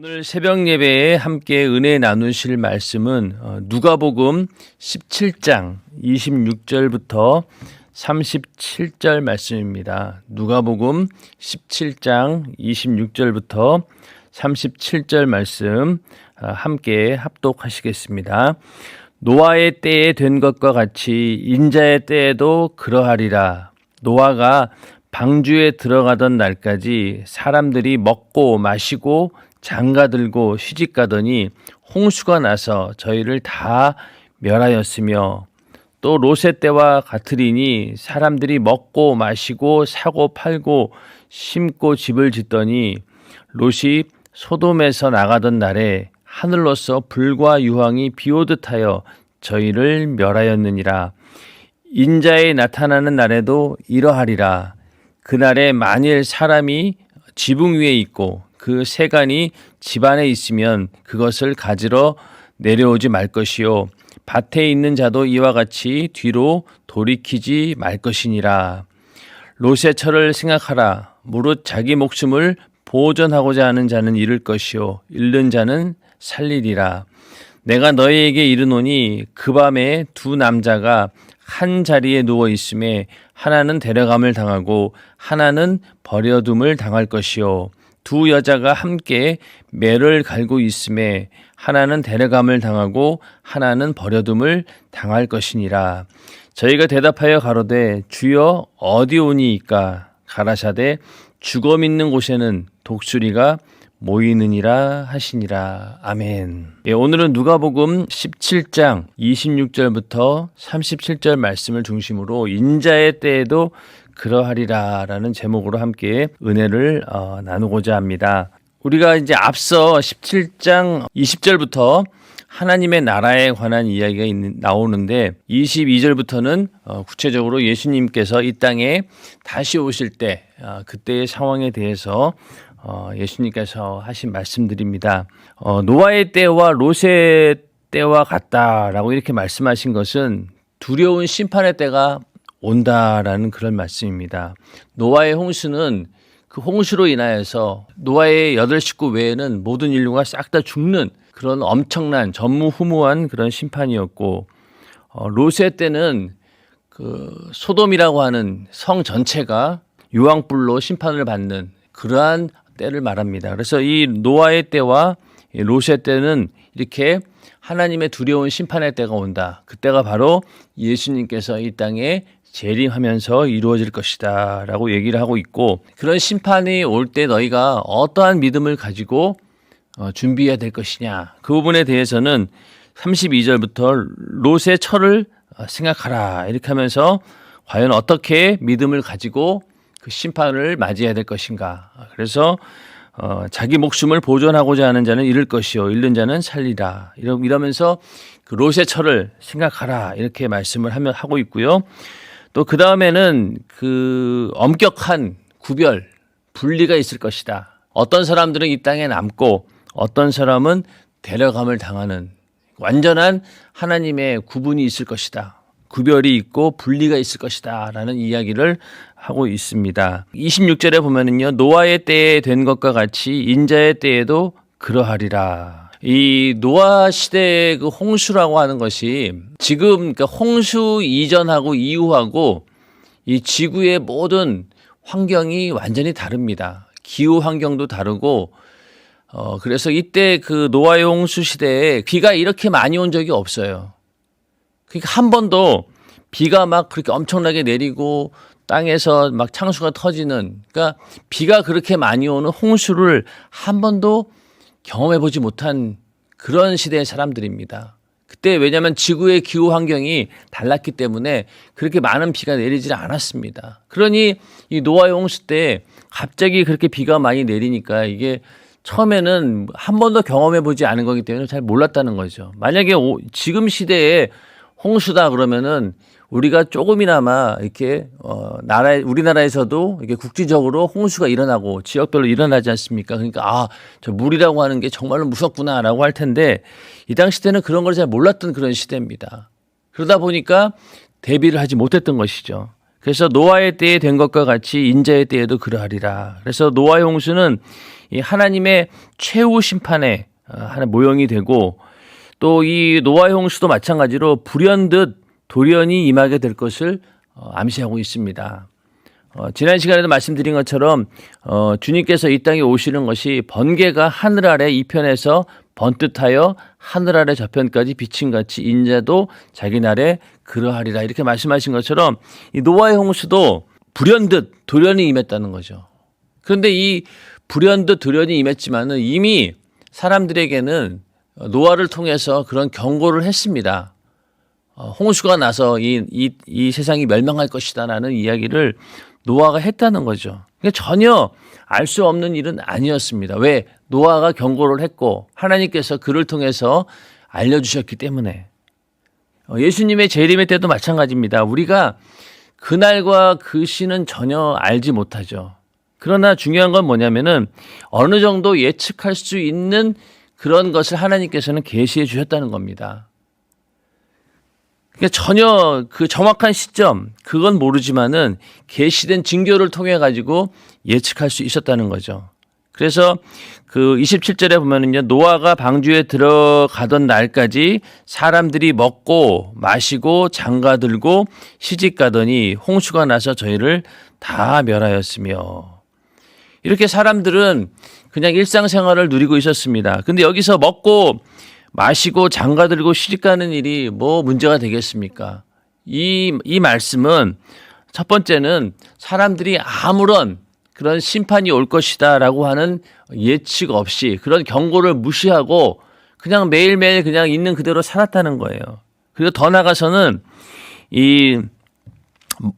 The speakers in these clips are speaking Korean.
오늘 새벽 예배에 함께 은혜 나누실 말씀은 어, 누가복음 17장 26절부터 37절 말씀입니다. 누가복음 17장 26절부터 37절 말씀 아, 함께 합독하시겠습니다. 노아의 때에 된 것과 같이 인자의 때에도 그러하리라. 노아가 방주에 들어가던 날까지 사람들이 먹고 마시고 장가 들고 시집 가더니 홍수가 나서 저희를 다 멸하였으며 또 롯의 때와 같으리니 사람들이 먹고 마시고 사고 팔고 심고 집을 짓더니 롯이 소돔에서 나가던 날에 하늘로서 불과 유황이 비오듯 하여 저희를 멸하였느니라. 인자에 나타나는 날에도 이러하리라. 그날에 만일 사람이 지붕 위에 있고 그 세간이 집안에 있으면 그것을 가지러 내려오지 말 것이요. 밭에 있는 자도 이와 같이 뒤로 돌이키지 말 것이니라. 롯의 철을 생각하라. 무릇 자기 목숨을 보존하고자 하는 자는 잃을 것이요. 잃는 자는 살리리라. 내가 너희에게 이르노니 그 밤에 두 남자가 한 자리에 누워 있음에 하나는 데려감을 당하고 하나는 버려둠을 당할 것이요 두 여자가 함께 매를 갈고 있음에 하나는 데려감을 당하고 하나는 버려둠을 당할 것이니라 저희가 대답하여 가로되 주여 어디 오니이까 가라사대 죽어 있는 곳에는 독수리가 모이느니라 하시니라. 아멘. 예, 오늘은 누가복음 17장 26절부터 37절 말씀을 중심으로 인자의 때에도 그러하리라라는 제목으로 함께 은혜를 어, 나누고자 합니다. 우리가 이제 앞서 17장 20절부터 하나님의 나라에 관한 이야기가 있는, 나오는데 22절부터는 어, 구체적으로 예수님께서 이 땅에 다시 오실 때 어, 그때의 상황에 대해서 어, 예수님께서 하신 말씀들입니다. 어, 노아의 때와 롯의 때와 같다라고 이렇게 말씀하신 것은 두려운 심판의 때가 온다라는 그런 말씀입니다. 노아의 홍수는 그 홍수로 인하여서 노아의 여덟 식구 외에는 모든 인류가 싹 다 죽는 그런 엄청난 전무후무한 그런 심판이었고 어, 롯의 때는 그 소돔이라고 하는 성 전체가 유황불로 심판을 받는 그러한 때를 말합니다. 그래서 이 노아의 때와 이 롯의 때는 이렇게 하나님의 두려운 심판의 때가 온다. 그때가 바로 예수님께서 이 땅에 재림하면서 이루어질 것이다. 라고 얘기를 하고 있고, 그런 심판이 올 때 너희가 어떠한 믿음을 가지고 어, 준비해야 될 것이냐. 그 부분에 대해서는 32절부터 롯의 철을 어, 생각하라. 이렇게 하면서 과연 어떻게 믿음을 가지고 그 심판을 맞이해야 될 것인가. 그래서 어, 자기 목숨을 보존하고자 하는 자는 잃을 것이요 잃는 자는 살리라. 이러, 이러면서 그 롯의 철을 생각하라. 이렇게 말씀을 하며 하고 있고요. 또 그 다음에는 그 엄격한 구별, 분리가 있을 것이다. 어떤 사람들은 이 땅에 남고 어떤 사람은 데려감을 당하는 완전한 하나님의 구분이 있을 것이다. 구별이 있고 분리가 있을 것이다. 라는 이야기를 하고 있습니다. 26절에 보면은요, 노아의 때에 된 것과 같이 인자의 때에도 그러하리라. 이 노아 시대의 그 홍수라고 하는 것이 지금 그 홍수 이전하고 이후하고 이 지구의 모든 환경이 완전히 다릅니다. 기후 환경도 다르고 어 그래서 이때 그 노아의 홍수 시대에 비가 이렇게 많이 온 적이 없어요. 그러니까 한 번도 비가 막 그렇게 엄청나게 내리고 땅에서 막 창수가 터지는 그러니까 비가 그렇게 많이 오는 홍수를 한 번도 경험해 보지 못한 그런 시대의 사람들입니다. 그때 왜냐하면 지구의 기후 환경이 달랐기 때문에 그렇게 많은 비가 내리질 않았습니다. 그러니 이 노아의 홍수 때 갑자기 그렇게 비가 많이 내리니까 이게 처음에는 한 번도 경험해 보지 않은 거기 때문에 잘 몰랐다는 거죠. 만약에 오, 지금 시대에 홍수다 그러면은 우리가 조금이나마 이렇게 어 나라 우리나라에서도 이게 국지적으로 홍수가 일어나고 지역별로 일어나지 않습니까? 그러니까 아 저 물이라고 하는 게 정말로 무섭구나라고 할 텐데 이 당시 때는 그런 걸 잘 몰랐던 그런 시대입니다. 그러다 보니까 대비를 하지 못했던 것이죠. 그래서 노아의 때에 된 것과 같이 인자의 때에도 그러하리라. 그래서 노아의 홍수는 이 하나님의 최후 심판의 어, 하나 모형이 되고 또 이 노아의 홍수도 마찬가지로 불현듯 돌연히 임하게 될 것을 어, 암시하고 있습니다. 어, 지난 시간에도 말씀드린 것처럼 어, 주님께서 이 땅에 오시는 것이 번개가 하늘 아래 이편에서 번듯하여 하늘 아래 저편까지 비침같이 인자도 자기 날에 그러하리라 이렇게 말씀하신 것처럼 이 노아의 홍수도 불현듯 돌연히 임했다는 거죠. 그런데 이 불현듯 돌연히 임했지만은 이미 사람들에게는 노아를 통해서 그런 경고를 했습니다. 어, 홍수가 나서 이, 이, 이 세상이 멸망할 것이다라는 이야기를 노아가 했다는 거죠. 그러니까 전혀 알 수 없는 일은 아니었습니다. 왜? 노아가 경고를 했고 하나님께서 그를 통해서 알려주셨기 때문에. 어, 예수님의 재림의 때도 마찬가지입니다. 우리가 그날과 그 시는 전혀 알지 못하죠. 그러나 중요한 건 뭐냐면은 어느 정도 예측할 수 있는 그런 것을 하나님께서는 계시해 주셨다는 겁니다. 그러니까 전혀 그 정확한 시점 그건 모르지만은 계시된 징조를 통해 가지고 예측할 수 있었다는 거죠. 그래서 그 27절에 보면은요 노아가 방주에 들어가던 날까지 사람들이 먹고 마시고 장가 들고 시집 가더니 홍수가 나서 저희를 다 멸하였으며 이렇게 사람들은 그냥 일상생활을 누리고 있었습니다. 근데 여기서 먹고 마시고 장가 들고 시집 가는 일이 뭐 문제가 되겠습니까? 이, 이 말씀은 첫 번째는 사람들이 아무런 그런 심판이 올 것이다 라고 하는 예측 없이 그런 경고를 무시하고 그냥 매일매일 그냥 있는 그대로 살았다는 거예요. 그리고 더 나가서는 이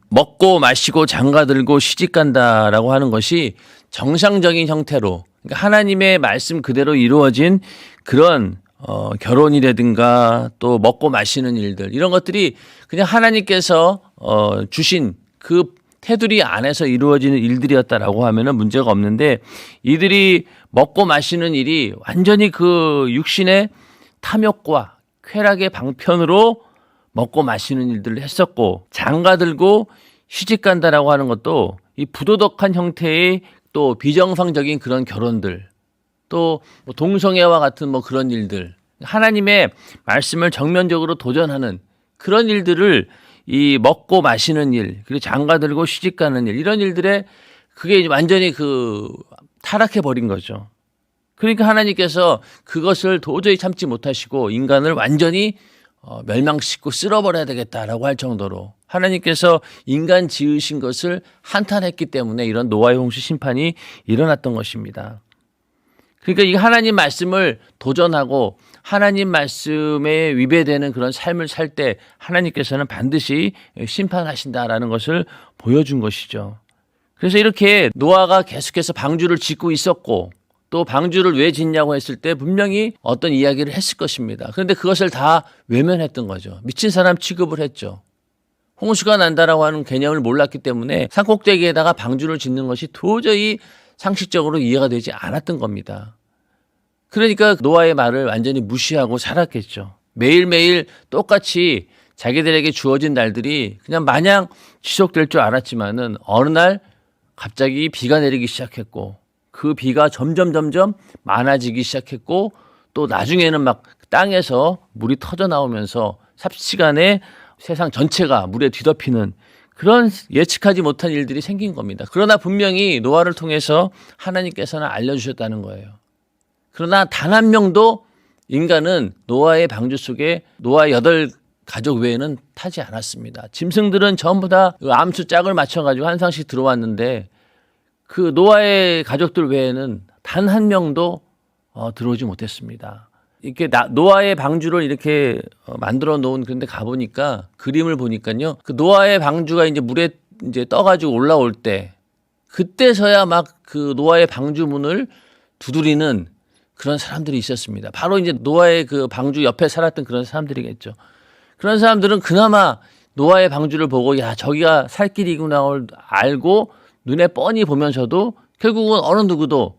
먹고 마시고 장가 들고 시집 간다라고 하는 것이 정상적인 형태로 그러니까 하나님의 말씀 그대로 이루어진 그런 어, 결혼이라든가 또 먹고 마시는 일들 이런 것들이 그냥 하나님께서 어, 주신 그 테두리 안에서 이루어지는 일들이었다라고 하면은 문제가 없는데 이들이 먹고 마시는 일이 완전히 그 육신의 탐욕과 쾌락의 방편으로 먹고 마시는 일들을 했었고 장가 들고 시집 간다라고 하는 것도 이 부도덕한 형태의 또 비정상적인 그런 결혼들 또 뭐 동성애와 같은 뭐 그런 일들 하나님의 말씀을 정면적으로 도전하는 그런 일들을 이 먹고 마시는 일 그리고 장가 들고 시집 가는 일 이런 일들에 그게 완전히 그 타락해 버린 거죠. 그러니까 하나님께서 그것을 도저히 참지 못하시고 인간을 완전히 어, 멸망시키고 쓸어버려야 되겠다라고 할 정도로 하나님께서 인간 지으신 것을 한탄했기 때문에 이런 노아의 홍수 심판이 일어났던 것입니다. 그러니까 이 하나님 말씀을 도전하고 하나님 말씀에 위배되는 그런 삶을 살 때 하나님께서는 반드시 심판하신다라는 것을 보여준 것이죠. 그래서 이렇게 노아가 계속해서 방주를 짓고 있었고 또 방주를 왜 짓냐고 했을 때 분명히 어떤 이야기를 했을 것입니다. 그런데 그것을 다 외면했던 거죠. 미친 사람 취급을 했죠. 홍수가 난다라고 하는 개념을 몰랐기 때문에 산꼭대기에다가 방주를 짓는 것이 도저히 상식적으로 이해가 되지 않았던 겁니다. 그러니까 노아의 말을 완전히 무시하고 살았겠죠. 매일매일 똑같이 자기들에게 주어진 날들이 그냥 마냥 지속될 줄 알았지만은 어느 날 갑자기 비가 내리기 시작했고 그 비가 점점 점점 많아지기 시작했고 또 나중에는 막 땅에서 물이 터져 나오면서 삽시간에 세상 전체가 물에 뒤덮이는 그런 예측하지 못한 일들이 생긴 겁니다. 그러나 분명히 노아를 통해서 하나님께서는 알려주셨다는 거예요. 그러나 단 한 명도 인간은 노아의 방주 속에 노아 여덟 가족 외에는 타지 않았습니다. 짐승들은 전부 다 암수 짝을 맞춰가지고 한 상씩 들어왔는데 그 노아의 가족들 외에는 단 한 명도 어, 들어오지 못했습니다. 이렇게 나, 노아의 방주를 이렇게 어, 만들어 놓은 그런데 가보니까 그림을 보니까요. 그 노아의 방주가 이제 물에 이제 떠가지고 올라올 때 그때서야 막 그 노아의 방주 문을 두드리는 그런 사람들이 있었습니다. 바로 이제 노아의 그 방주 옆에 살았던 그런 사람들이겠죠. 그런 사람들은 그나마 노아의 방주를 보고 야 저기가 살 길이구나를 알고 눈에 뻔히 보면서도 결국은 어느 누구도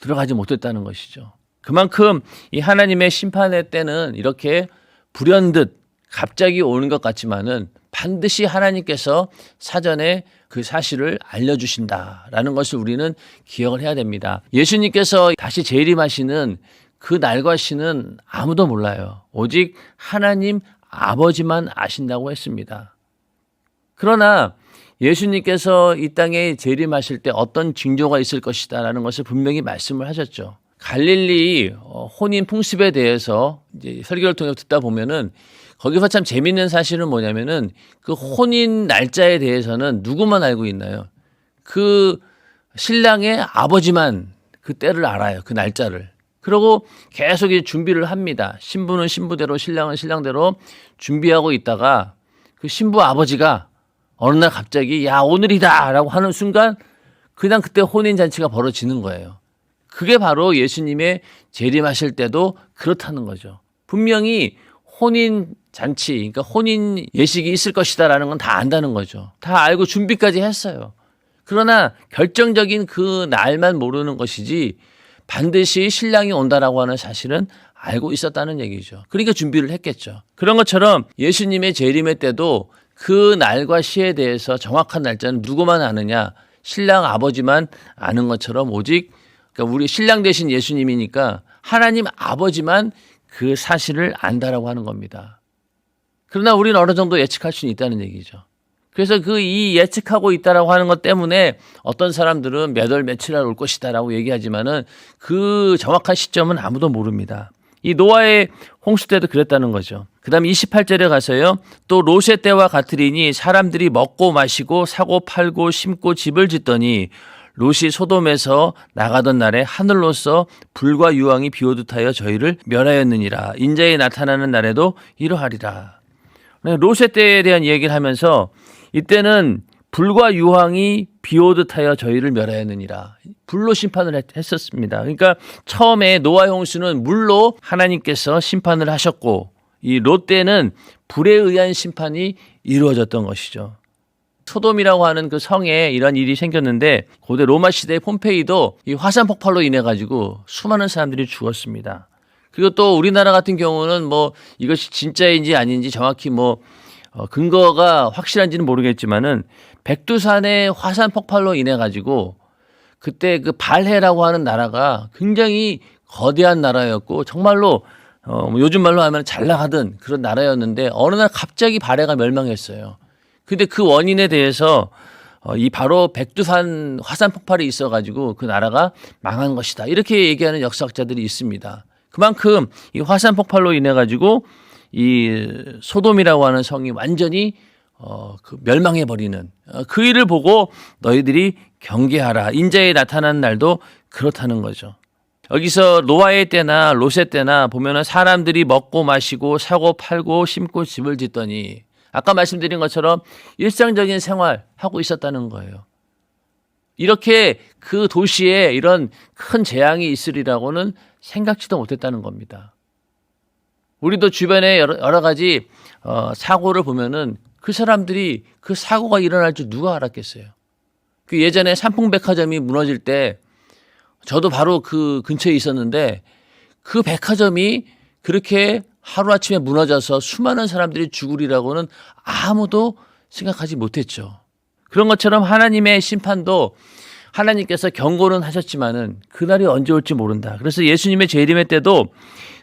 들어가지 못했다는 것이죠. 그만큼 이 하나님의 심판의 때는 이렇게 불현듯 갑자기 오는 것 같지만은 반드시 하나님께서 사전에 그 사실을 알려주신다라는 것을 우리는 기억을 해야 됩니다. 예수님께서 다시 재림하시는 그 날과 시는 아무도 몰라요. 오직 하나님 아버지만 아신다고 했습니다. 그러나 예수님께서 이 땅에 재림하실 때 어떤 징조가 있을 것이다라는 것을 분명히 말씀을 하셨죠. 갈릴리 어, 혼인 풍습에 대해서 이제 설교를 통해 듣다 보면은 거기서 참 재밌는 사실은 뭐냐면은 그 혼인 날짜에 대해서는 누구만 알고 있나요? 그 신랑의 아버지만 그 때를 알아요. 그 날짜를. 그리고 계속 이제 준비를 합니다. 신부는 신부대로 신랑은 신랑대로 준비하고 있다가 그 신부 아버지가 어느 날 갑자기 야 오늘이다라고 하는 순간 그냥 그때 혼인 잔치가 벌어지는 거예요. 그게 바로 예수님의 재림하실 때도 그렇다는 거죠. 분명히 혼인 잔치, 그러니까 혼인 예식이 있을 것이다라는 건 다 안다는 거죠. 다 알고 준비까지 했어요. 그러나 결정적인 그 날만 모르는 것이지 반드시 신랑이 온다라고 하는 사실은 알고 있었다는 얘기죠. 그러니까 준비를 했겠죠. 그런 것처럼 예수님의 재림의 때도 그 날과 시에 대해서 정확한 날짜는 누구만 아느냐? 신랑 아버지만 아는 것처럼 오직 그러니까 우리 신랑 대신 예수님이니까 하나님 아버지만 그 사실을 안다라고 하는 겁니다. 그러나 우리는 어느 정도 예측할 수는 있다는 얘기죠. 그래서 그 이 예측하고 있다라고 하는 것 때문에 어떤 사람들은 몇 월 며칠 날 올 것이다라고 얘기하지만은 그 정확한 시점은 아무도 모릅니다. 이 노아의 홍수 때도 그랬다는 거죠. 그다음 28절에 가서요. 또 로세 때와 같으리니 사람들이 먹고 마시고 사고 팔고 심고 집을 짓더니 롯이 소돔에서 나가던 날에 하늘로서 불과 유황이 비오듯 하여 저희를 멸하였느니라. 인자에 나타나는 날에도 이러하리라. 네, 롯의 때에 대한 얘기를 하면서 이때는 불과 유황이 비오듯 하여 저희를 멸하였느니라. 불로 심판을 했, 했었습니다. 그러니까 처음에 노아 홍수는 물로 하나님께서 심판을 하셨고 이 롯 때는 불에 의한 심판이 이루어졌던 것이죠. 소돔이라고 하는 그 성에 이런 일이 생겼는데 고대 로마 시대 폼페이도 이 화산 폭발로 인해 가지고 수많은 사람들이 죽었습니다. 그리고 또 우리나라 같은 경우는 뭐 이것이 진짜인지 아닌지 정확히 뭐 어, 근거가 확실한지는 모르겠지만은 백두산의 화산 폭발로 인해 가지고 그때 그 발해라고 하는 나라가 굉장히 거대한 나라였고 정말로 어, 뭐 요즘 말로 하면 잘 나가던 그런 나라였는데 어느 날 갑자기 발해가 멸망했어요. 근데 그 원인에 대해서 어, 이 바로 백두산 화산 폭발이 있어가지고 그 나라가 망한 것이다. 이렇게 얘기하는 역사학자들이 있습니다. 그만큼 이 화산 폭발로 인해 가지고 이 소돔이라고 하는 성이 완전히 어, 그 멸망해 버리는 어, 그 일을 보고 너희들이 경계하라. 인자에 나타난 날도 그렇다는 거죠. 여기서 노아의 때나 롯의 때나 보면은 사람들이 먹고 마시고 사고 팔고 심고 집을 짓더니 아까 말씀드린 것처럼 일상적인 생활 하고 있었다는 거예요. 이렇게 그 도시에 이런 큰 재앙이 있으리라고는 생각지도 못했다는 겁니다. 우리도 주변에 여러, 여러 가지 어, 사고를 보면은 그 사람들이 그 사고가 일어날 줄 누가 알았겠어요. 그 예전에 삼풍백화점이 무너질 때 저도 바로 그 근처에 있었는데 그 백화점이 그렇게 하루아침에 무너져서 수많은 사람들이 죽으리라고는 아무도 생각하지 못했죠. 그런 것처럼 하나님의 심판도 하나님께서 경고는 하셨지만은 그날이 언제 올지 모른다. 그래서 예수님의 재림의 때도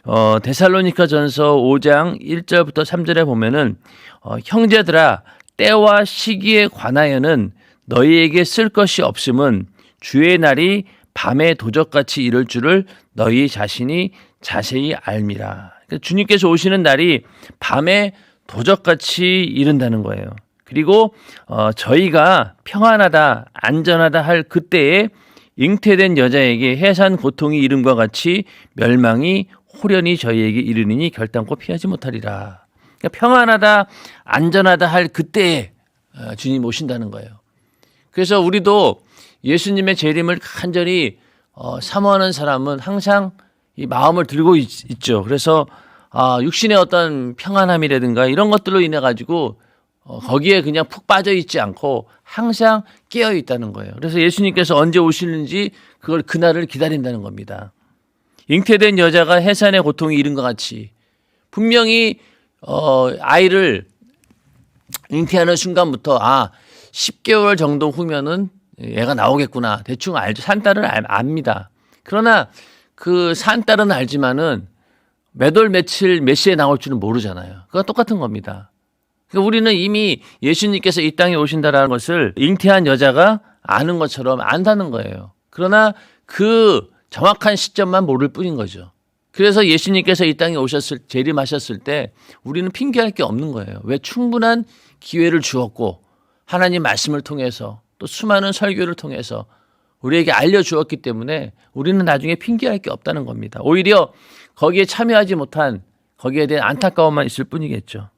어, 데살로니가 전서 5장 1절부터 3절에 보면은 어, 형제들아 때와 시기에 관하여는 너희에게 쓸 것이 없음은 주의 날이 밤에 도적같이 이럴 줄을 너희 자신이 자세히 알미라. 그러니까 주님께서 오시는 날이 밤에 도적같이 이른다는 거예요. 그리고 어, 저희가 평안하다, 안전하다 할 그때에 잉태된 여자에게 해산 고통이 이름과 같이 멸망이 호련히 저희에게 이르니니 결단코 피하지 못하리라. 그러니까 평안하다, 안전하다 할 그때에 어, 주님 오신다는 거예요. 그래서 우리도 예수님의 재림을 간절히 어, 사모하는 사람은 항상 이 마음을 들고 있, 죠 그래서 아, 육신의 어떤 평안함이라든가 이런 것들로 인해 가지고 어, 거기에 그냥 푹 빠져 있지 않고 항상 깨어 있다는 거예요. 그래서 예수님께서 언제 오시는지 그걸 그날을 기다린다는 겁니다. 잉태된 여자가 해산의 고통이 이른 것 같이 분명히 어, 아이를 잉태하는 순간부터 아 10개월 정도 후면은 얘가 나오겠구나 대충 알죠 산딸은 알- 압니다. 그러나 그 산딸은 알지만은 몇 월 며칠 몇 시에 나올 줄은 모르잖아요. 그거 똑같은 겁니다. 그러니까 우리는 이미 예수님께서 이 땅에 오신다라는 것을 잉태한 여자가 아는 것처럼 안다는 거예요. 그러나 그 정확한 시점만 모를 뿐인 거죠. 그래서 예수님께서 이 땅에 오셨을 재림하셨을 때 우리는 핑계할 게 없는 거예요. 왜 충분한 기회를 주었고 하나님 말씀을 통해서 또 수많은 설교를 통해서 우리에게 알려 주었기 때문에 우리는 나중에 핑계할 게 없다는 겁니다. 오히려 거기에 참여하지 못한 거기에 대한 안타까움만 있을 뿐이겠죠.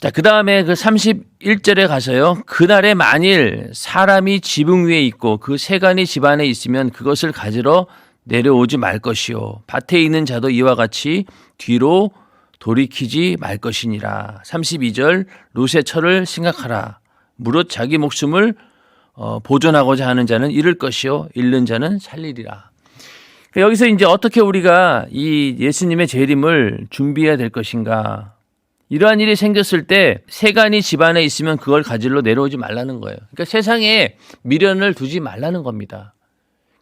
자, 그 다음에 그 31절에 가서요. 그날에 만일 사람이 지붕 위에 있고 그 세간이 집안에 있으면 그것을 가지러 내려오지 말 것이요. 밭에 있는 자도 이와 같이 뒤로 돌이키지 말 것이니라. 32절 롯의 철을 생각하라. 무릇 자기 목숨을 어, 보존하고자 하는 자는 잃을 것이요. 잃는 자는 살리리라. 여기서 이제 어떻게 우리가 이 예수님의 재림을 준비해야 될 것인가. 이러한 일이 생겼을 때 세간이 집안에 있으면 그걸 가지러 내려오지 말라는 거예요. 그러니까 세상에 미련을 두지 말라는 겁니다.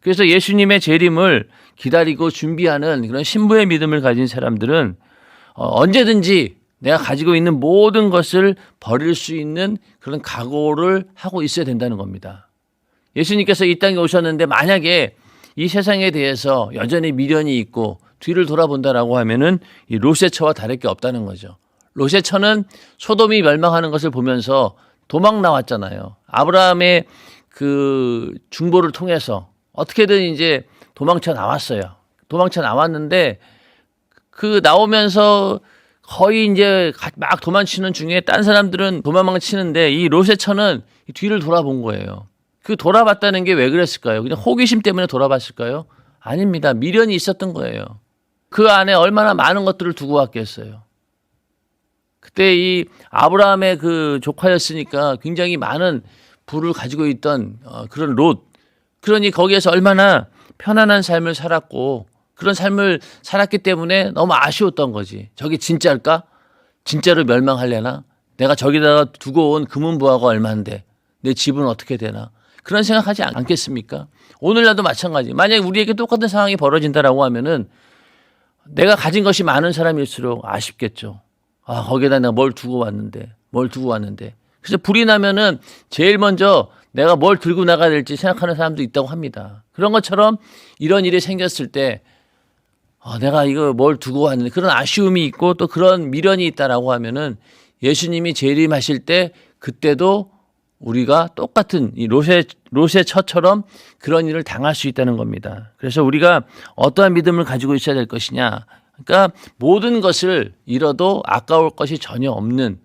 그래서 예수님의 재림을 기다리고 준비하는 그런 신부의 믿음을 가진 사람들은 어, 언제든지 내가 가지고 있는 모든 것을 버릴 수 있는 그런 각오를 하고 있어야 된다는 겁니다. 예수님께서 이 땅에 오셨는데 만약에 이 세상에 대해서 여전히 미련이 있고 뒤를 돌아본다라고 하면은 이 롯의 처와 다를 게 없다는 거죠. 롯의 처는 소돔이 멸망하는 것을 보면서 도망 나왔잖아요. 아브라함의 그 중보를 통해서 어떻게든 이제 도망쳐 나왔어요. 도망쳐 나왔는데 그 나오면서 거의 이제 가- 막 도망치는 중에 딴 사람들은 도망치는데 이 롯의 처는 이 뒤를 돌아본 거예요. 그 돌아봤다는 게 왜 그랬을까요? 그냥 호기심 때문에 돌아봤을까요? 아닙니다. 미련이 있었던 거예요. 그 안에 얼마나 많은 것들을 두고 왔겠어요. 그때 이 아브라함의 그 조카였으니까 굉장히 많은 부를 가지고 있던 어, 그런 롯. 그러니 거기에서 얼마나 편안한 삶을 살았고 그런 삶을 살았기 때문에 너무 아쉬웠던 거지. 저게 진짜일까? 진짜로 멸망할래나? 내가 저기다가 두고 온 금은부하가 얼마인데 내 집은 어떻게 되나? 그런 생각하지 않겠습니까? 오늘날도 마찬가지. 만약에 우리에게 똑같은 상황이 벌어진다라고 하면은 내가 가진 것이 많은 사람일수록 아쉽겠죠. 아, 거기에다 내가 뭘 두고 왔는데, 뭘 두고 왔는데. 그래서 불이 나면은 제일 먼저 내가 뭘 들고 나가야 될지 생각하는 사람도 있다고 합니다. 그런 것처럼 이런 일이 생겼을 때, 아, 내가 이거 뭘 두고 왔는데 그런 아쉬움이 있고 또 그런 미련이 있다라고 하면은 예수님이 재림하실 때 그때도 우리가 똑같은 이 롯의 롯의 처처럼 그런 일을 당할 수 있다는 겁니다. 그래서 우리가 어떠한 믿음을 가지고 있어야 될 것이냐? 그러니까 모든 것을 잃어도 아까울 것이 전혀 없는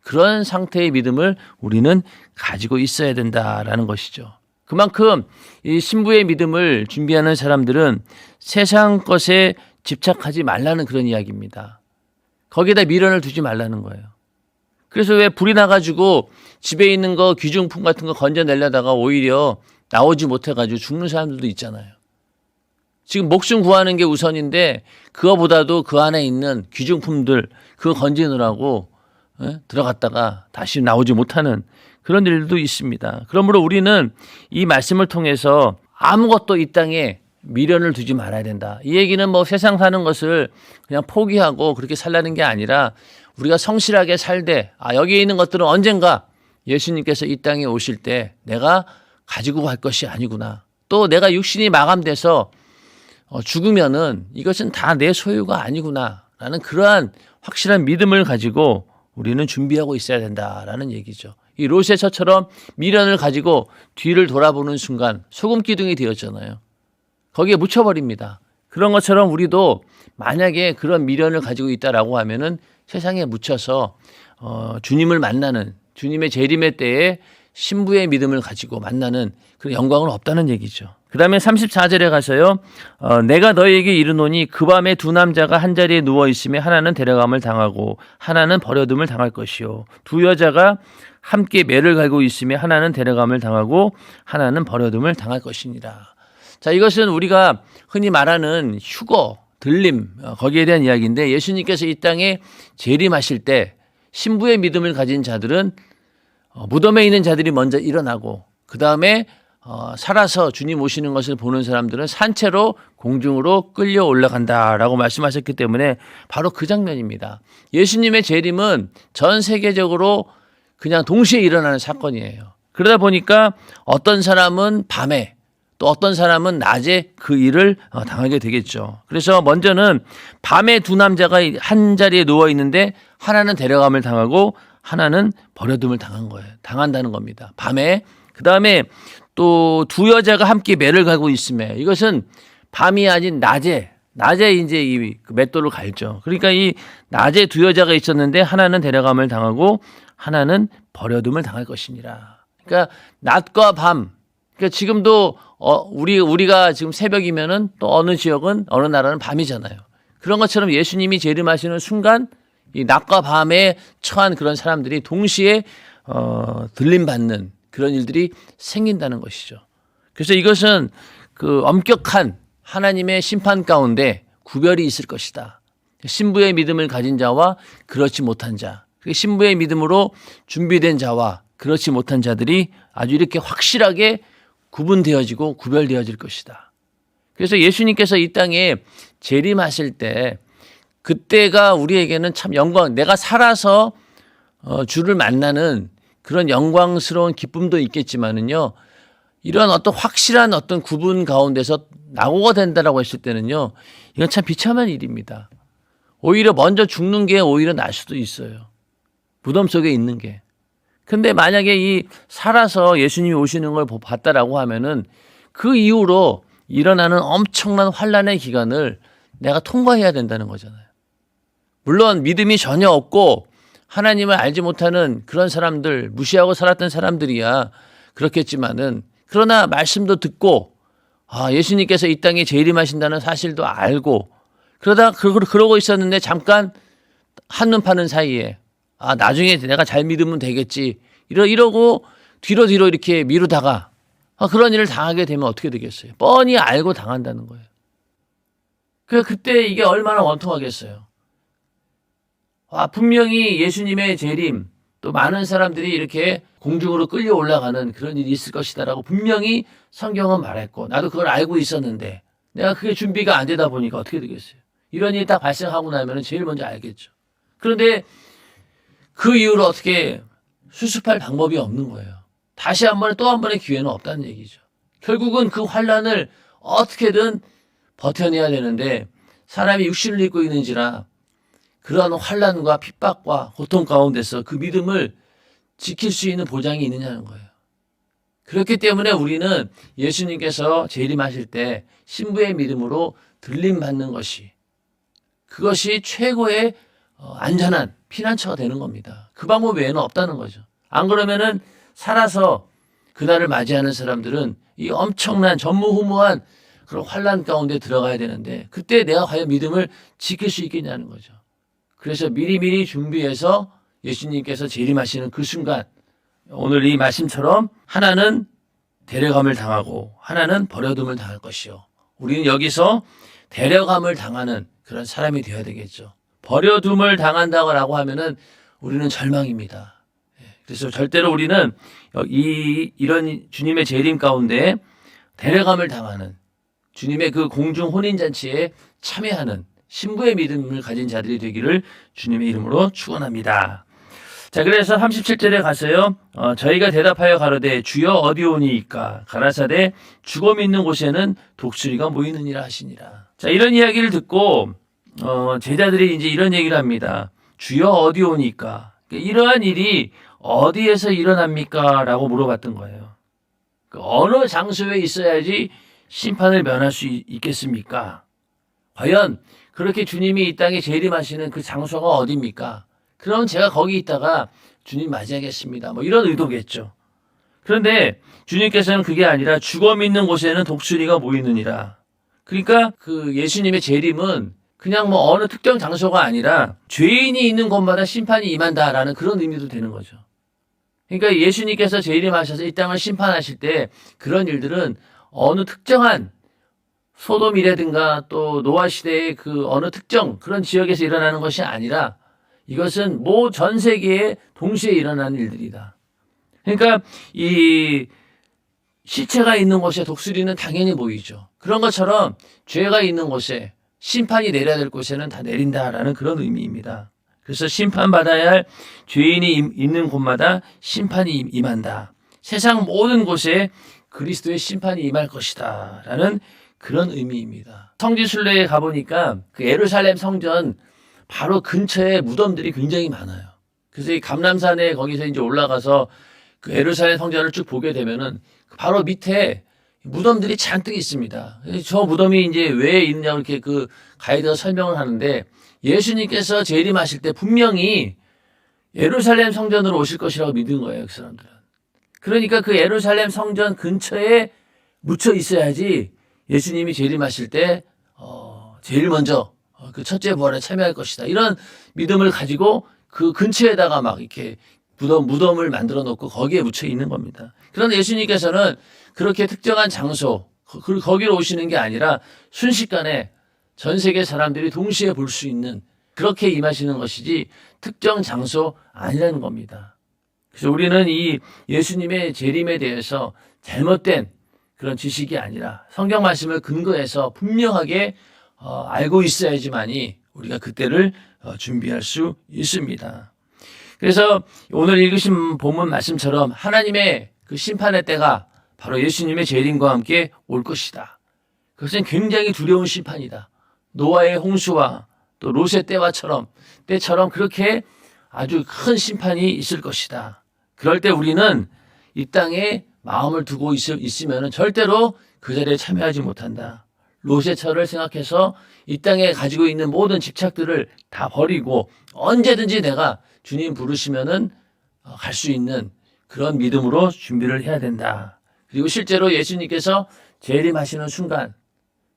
그런 상태의 믿음을 우리는 가지고 있어야 된다라는 것이죠. 그만큼 이 신부의 믿음을 준비하는 사람들은 세상 것에 집착하지 말라는 그런 이야기입니다. 거기에다 미련을 두지 말라는 거예요. 그래서 왜 불이 나가지고 집에 있는 거 귀중품 같은 거 건져내려다가 오히려 나오지 못해가지고 죽는 사람들도 있잖아요. 지금 목숨 구하는 게 우선인데 그거보다도 그 안에 있는 귀중품들 그거 건지느라고 예? 들어갔다가 다시 나오지 못하는 그런 일도 있습니다. 그러므로 우리는 이 말씀을 통해서 아무것도 이 땅에 미련을 두지 말아야 된다. 이 얘기는 뭐 세상 사는 것을 그냥 포기하고 그렇게 살라는 게 아니라 우리가 성실하게 살되 아 여기에 있는 것들은 언젠가 예수님께서 이 땅에 오실 때 내가 가지고 갈 것이 아니구나. 또 내가 육신이 마감돼서 어, 죽으면은 이것은 다 내 소유가 아니구나 라는 그러한 확실한 믿음을 가지고 우리는 준비하고 있어야 된다라는 얘기죠. 이 롯의 처처럼 미련을 가지고 뒤를 돌아보는 순간 소금 기둥이 되었잖아요. 거기에 묻혀버립니다. 그런 것처럼 우리도 만약에 그런 미련을 가지고 있다라고 하면은 세상에 묻혀서 어, 주님을 만나는 주님의 재림의 때에 신부의 믿음을 가지고 만나는 그런 영광은 없다는 얘기죠. 그 다음에 34절에 가서요, 어, 내가 너에게 이르노니 그 밤에 두 남자가 한 자리에 누워 있으며 하나는 데려감을 당하고 하나는 버려둠을 당할 것이요. 두 여자가 함께 매를 갈고 있으며 하나는 데려감을 당하고 하나는 버려둠을 당할 것이니라. 자, 이것은 우리가 흔히 말하는 휴거, 들림 어, 거기에 대한 이야기인데 예수님께서 이 땅에 재림하실 때 신부의 믿음을 가진 자들은 어, 무덤에 있는 자들이 먼저 일어나고 그 다음에 어, 살아서 주님 오시는 것을 보는 사람들은 산채로 공중으로 끌려 올라간다라고 말씀하셨기 때문에 바로 그 장면입니다. 예수님의 재림은 전 세계적으로 그냥 동시에 일어나는 사건이에요. 그러다 보니까 어떤 사람은 밤에 또 어떤 사람은 낮에 그 일을 어, 당하게 되겠죠. 그래서 먼저는 밤에 두 남자가 한 자리에 누워 있는데 하나는 데려감을 당하고 하나는 버려둠을 당한 거예요. 당한다는 겁니다. 밤에 그 다음에 또 두 여자가 함께 매를 가고 있음에 이것은 밤이 아닌 낮에 낮에 이제 이그 맷돌을 갈죠. 그러니까 이 낮에 두 여자가 있었는데 하나는 데려감을 당하고 하나는 버려둠을 당할 것이니라. 그러니까 낮과 밤. 그러니까 지금도 어 우리 우리가 지금 새벽이면은 또 어느 지역은 어느 나라는 밤이잖아요. 그런 것처럼 예수님이 재림하시는 순간 이 낮과 밤에 처한 그런 사람들이 동시에 어 들림 받는 그런 일들이 생긴다는 것이죠. 그래서 이것은 그 엄격한 하나님의 심판 가운데 구별이 있을 것이다. 신부의 믿음을 가진 자와 그렇지 못한 자, 그 신부의 믿음으로 준비된 자와 그렇지 못한 자들이 아주 이렇게 확실하게 구분되어지고 구별되어질 것이다. 그래서 예수님께서 이 땅에 재림하실 때 그때가 우리에게는 참 영광, 내가 살아서 어, 주를 만나는 그런 영광스러운 기쁨도 있겠지만은요, 이런 어떤 확실한 어떤 구분 가운데서 낙오가 된다라고 했을 때는요, 이건 참 비참한 일입니다. 오히려 먼저 죽는 게 오히려 날 수도 있어요. 무덤 속에 있는 게. 근데 만약에 이 살아서 예수님이 오시는 걸 봤다라고 하면은 그 이후로 일어나는 엄청난 환란의 기간을 내가 통과해야 된다는 거잖아요. 물론 믿음이 전혀 없고 하나님을 알지 못하는 그런 사람들, 무시하고 살았던 사람들이야 그렇겠지만은 그러나 말씀도 듣고 아, 예수님께서 이 땅에 재림하신다는 사실도 알고 그러다 그, 그러고 있었는데 잠깐 한눈 파는 사이에 아, 나중에 내가 잘 믿으면 되겠지. 이러, 이러고 뒤로 뒤로 이렇게 미루다가 아, 그런 일을 당하게 되면 어떻게 되겠어요? 뻔히 알고 당한다는 거예요. 그, 그때 이게 얼마나 원통하겠어요. 아, 분명히 예수님의 재림, 또 많은 사람들이 이렇게 공중으로 끌려 올라가는 그런 일이 있을 것이다라고 분명히 성경은 말했고, 나도 그걸 알고 있었는데, 내가 그게 준비가 안 되다 보니까 어떻게 되겠어요? 이런 일이 딱 발생하고 나면 제일 먼저 알겠죠. 그런데 그 이후로 어떻게 수습할 방법이 없는 거예요. 다시 한 번에 또 한 번의 기회는 없다는 얘기죠. 결국은 그 환란을 어떻게든 버텨내야 되는데 사람이 육신을 입고 있는지라 그러한 환란과 핍박과 고통 가운데서 그 믿음을 지킬 수 있는 보장이 있느냐는 거예요. 그렇기 때문에 우리는 예수님께서 재림하실 때 신부의 믿음으로 들림 받는 것이 그것이 최고의 어, 안전한 피난처가 되는 겁니다. 그 방법 외에는 없다는 거죠. 안 그러면은 살아서 그날을 맞이하는 사람들은 이 엄청난 전무후무한 그런 환란 가운데 들어가야 되는데 그때 내가 과연 믿음을 지킬 수 있겠냐는 거죠. 그래서 미리미리 준비해서 예수님께서 재림하시는 그 순간 오늘 이 말씀처럼 하나는 데려감을 당하고 하나는 버려둠을 당할 것이요. 우리는 여기서 데려감을 당하는 그런 사람이 되어야 되겠죠. 버려둠을 당한다고 하면은 우리는 절망입니다. 예, 그래서 절대로 우리는 이 이런 주님의 재림 가운데 데려감을 당하는 주님의 그 공중 혼인 잔치에 참여하는 신부의 믿음을 가진 자들이 되기를 주님의 이름으로 축원합니다. 자, 그래서 37절에 가서요. 어, 저희가 대답하여 가로되 주여 어디 오니이까 가라사대 죽어 믿는 곳에는 독수리가 모이느니라 하시니라. 자, 이런 이야기를 듣고 어, 제자들이 이제 이런 얘기를 합니다. 주여 어디 오니까 이러한 일이 어디에서 일어납니까? 라고 물어봤던 거예요. 그 어느 장소에 있어야지 심판을 면할 수 있- 있겠습니까? 과연 그렇게 주님이 이 땅에 재림하시는 그 장소가 어디입니까? 그럼 제가 거기 있다가 주님 맞이하겠습니다. 뭐 이런 의도겠죠. 그런데 주님께서는 그게 아니라 죽어 믿는 곳에는 독수리가 모이느니라. 그러니까 그 예수님의 재림은 그냥 뭐 어느 특정 장소가 아니라 죄인이 있는 곳마다 심판이 임한다라는 그런 의미도 되는 거죠. 그러니까 예수님께서 재림하셔서 이 땅을 심판하실 때 그런 일들은 어느 특정한 소돔이라든가 또 노아 시대의 그 어느 특정 그런 지역에서 일어나는 것이 아니라 이것은 모 전 세계에 동시에 일어나는 일들이다. 그러니까 이 시체가 있는 곳에 독수리는 당연히 보이죠. 그런 것처럼 죄가 있는 곳에 심판이 내려야 될 곳에는 다 내린다라는 그런 의미입니다. 그래서 심판받아야 할 죄인이 임- 있는 곳마다 심판이 임- 임한다. 세상 모든 곳에 그리스도의 심판이 임할 것이다. 라는 그런 의미입니다. 성지순례에 가보니까 그 예루살렘 성전 바로 근처에 무덤들이 굉장히 많아요. 그래서 이 감람산에 거기서 이제 올라가서 그 예루살렘 성전을 쭉 보게 되면은 바로 밑에 무덤들이 잔뜩 있습니다. 저 무덤이 이제 왜 있냐고 이렇게 그 가이드가 설명을 하는데 예수님께서 재림하실 때 분명히 예루살렘 성전으로 오실 것이라고 믿은 거예요, 그 사람들은. 그러니까 그 예루살렘 성전 근처에 묻혀 있어야지 예수님이 재림하실 때, 어, 제일 먼저 어, 그 첫째 부활에 참여할 것이다. 이런 믿음을 가지고 그 근처에다가 막 이렇게 무덤, 무덤을 만들어 놓고 거기에 묻혀 있는 겁니다. 그런데 예수님께서는 그렇게 특정한 장소, 거- 그- 거기로 오시는 게 아니라 순식간에 전 세계 사람들이 동시에 볼 수 있는 그렇게 임하시는 것이지 특정 장소 아니라는 겁니다. 그래서 우리는 이 예수님의 재림에 대해서 잘못된 그런 지식이 아니라 성경 말씀을 근거해서 분명하게 어, 알고 있어야지만이 우리가 그때를 어, 준비할 수 있습니다. 그래서 오늘 읽으신 본문 말씀처럼 하나님의 그 심판의 때가 바로 예수님의 재림과 함께 올 것이다. 그것은 굉장히 두려운 심판이다. 노아의 홍수와 또 롯의 때와처럼 때처럼 그렇게 아주 큰 심판이 있을 것이다. 그럴 때 우리는 이 땅에 마음을 두고 있으면 절대로 그 자리에 참여하지 못한다. 롯의 처를 생각해서 이 땅에 가지고 있는 모든 집착들을 다 버리고 언제든지 내가 주님 부르시면은 어, 갈수 있는 그런 믿음으로 준비를 해야 된다. 그리고 실제로 예수님께서 재림하시는 순간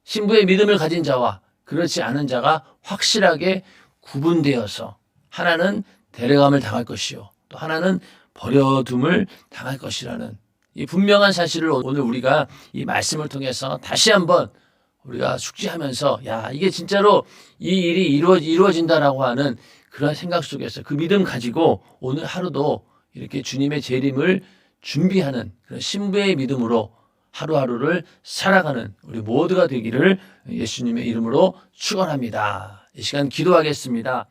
신부의 믿음을 가진 자와 그렇지 않은 자가 확실하게 구분되어서 하나는 데려감을 당할 것이요 또 하나는 버려둠을 당할 것이라는 이 분명한 사실을 오늘 우리가 이 말씀을 통해서 다시 한번 우리가 숙지하면서 야 이게 진짜로 이 일이 이루어 이루어진다라고 하는 그런 생각 속에서 그 믿음 가지고 오늘 하루도 이렇게 주님의 재림을 준비하는 그런 신부의 믿음으로 하루하루를 살아가는 우리 모두가 되기를 예수님의 이름으로 축원합니다. 이 시간 기도하겠습니다.